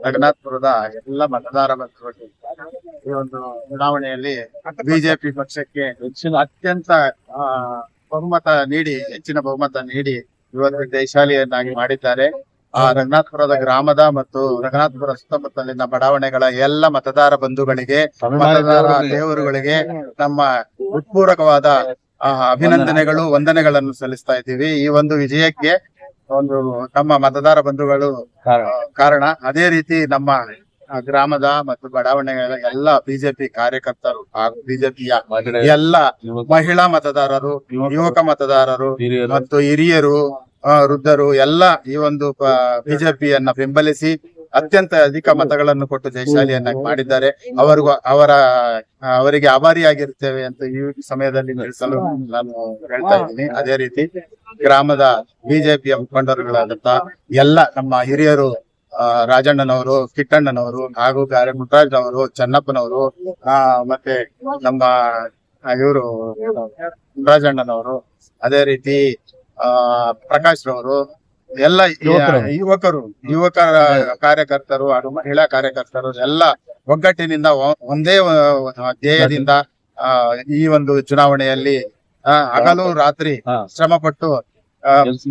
ರಘುನಾಥ್ಪುರದ ಎಲ್ಲ ಮತದಾರ ಬಂಧುಗಳು ಈ ಒಂದು ಚುನಾವಣೆಯಲ್ಲಿ ಬಿಜೆಪಿ ಪಕ್ಷಕ್ಕೆ ಹೆಚ್ಚಿನ ಅತ್ಯಂತ ಆ, ಬಹುಮತ ನೀಡಿ ಹೆಚ್ಚಿನ ಬಹುಮತ ನೀಡಿ ಇವತ್ತು ದೇಶಾಲಿಯನ್ನಾಗಿ ಮಾಡಿದ್ದಾರೆ. ಆ ರಘುನಾಥ್ಪುರದ ಗ್ರಾಮದ ಮತ್ತು ರಘುನಾಥ್ಪುರ ಸುತ್ತಮುತ್ತಲಿನ ಬಡಾವಣೆಗಳ ಎಲ್ಲ ಮತದಾರ ಬಂಧುಗಳಿಗೆ ಮತದಾರ ದೇವರುಗಳಿಗೆ ನಮ್ಮ ಉತ್ಪೂರಕವಾದ ಅಭಿನಂದನೆಗಳು ವಂದನೆಗಳನ್ನು ಸಲ್ಲಿಸ್ತಾ ಇದ್ದೀವಿ. ಈ ಒಂದು ವಿಜಯಕ್ಕೆ ಒಂದು ನಮ್ಮ ಮತದಾರ ಬಂಧುಗಳು ಕಾರಣ. ಅದೇ ರೀತಿ ನಮ್ಮ ಗ್ರಾಮದ ಮತ್ತು ಬಡಾವಣೆಗಳ ಎಲ್ಲ ಬಿಜೆಪಿ ಕಾರ್ಯಕರ್ತರು ಹಾಗೂ ಬಿಜೆಪಿಯ ಎಲ್ಲ ಮಹಿಳಾ ಮತದಾರರು ಯುವಕ ಮತದಾರರು ಮತ್ತು ಹಿರಿಯರು ವೃದ್ಧರು ಎಲ್ಲ ಈ ಒಂದು ಬಿಜೆಪಿಯನ್ನ ಬೆಂಬಲಿಸಿ ಅತ್ಯಂತ ಅಧಿಕ ಮತಗಳನ್ನು ಕೊಟ್ಟು ಜಯಶಾಲಿಯನ್ನಾಗಿ ಮಾಡಿದ್ದಾರೆ. ಅವರಿಗೂ ಅವರ ಅವರಿಗೆ ಆಭಾರಿಯಾಗಿರ್ತೇವೆ ಅಂತ ಈ ಸಮಯದಲ್ಲಿ ತಿಳಿಸಲು ನಾನು ಹೇಳ್ತಾ ಇದ್ದೀನಿ. ಅದೇ ರೀತಿ ಗ್ರಾಮದ ಬಿಜೆಪಿಯ ಮುಖಂಡರುಗಳಾದಂತ ಎಲ್ಲ ನಮ್ಮ ಹಿರಿಯರು ರಾಜಣ್ಣನವರು ಕಿಟ್ಟಣ್ಣನವರು ಹಾಗೂ ಗಾರೆ ಮುಟ್ರಾಜ್ನವರು ಚನ್ನಪ್ಪನವರು ಆ ಮತ್ತೆ ನಮ್ಮ ಇವರು ಮುಟ್ರಾಜಣ್ಣನವರು ಅದೇ ರೀತಿ ಆ ಪ್ರಕಾಶ್ ರವರು ಎಲ್ಲ ಯುವಕರು. ಯುವಕರು ಯುವಕ ಕಾರ್ಯಕರ್ತರು ಹಾಗೂ ಮಹಿಳಾ ಕಾರ್ಯಕರ್ತರು ಎಲ್ಲ ಒಗ್ಗಟ್ಟಿನಿಂದ ಒಂದೇ ಧ್ಯೇಯದಿಂದ ಆ, ಈ ಒಂದು ಚುನಾವಣೆಯಲ್ಲಿ ಹಗಲು ರಾತ್ರಿ ಶ್ರಮ ಪಟ್ಟು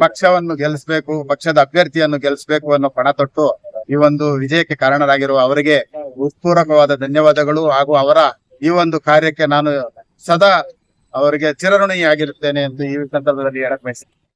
ಪಕ್ಷವನ್ನು ಗೆಲ್ಲಿಸಬೇಕು ಪಕ್ಷದ ಅಭ್ಯರ್ಥಿಯನ್ನು ಗೆಲ್ಲಿಸಬೇಕು ಅನ್ನೋ ಪಣ ತೊಟ್ಟು ಈ ಒಂದು ವಿಜಯಕ್ಕೆ ಕಾರಣರಾಗಿರುವ ಅವರಿಗೆ ಹೃತ್ಪೂರ್ವಕವಾದ ಧನ್ಯವಾದಗಳು ಹಾಗೂ ಅವರ ಈ ಒಂದು ಕಾರ್ಯಕ್ಕೆ ನಾನು ಸದಾ ಅವರಿಗೆ ಚಿರಋಣಿಯಾಗಿರುತ್ತೇನೆ ಎಂದು ಈ ಸಂದರ್ಭದಲ್ಲಿ ಹೇಳಕ್ ಬಯಸ್ತೀನಿ.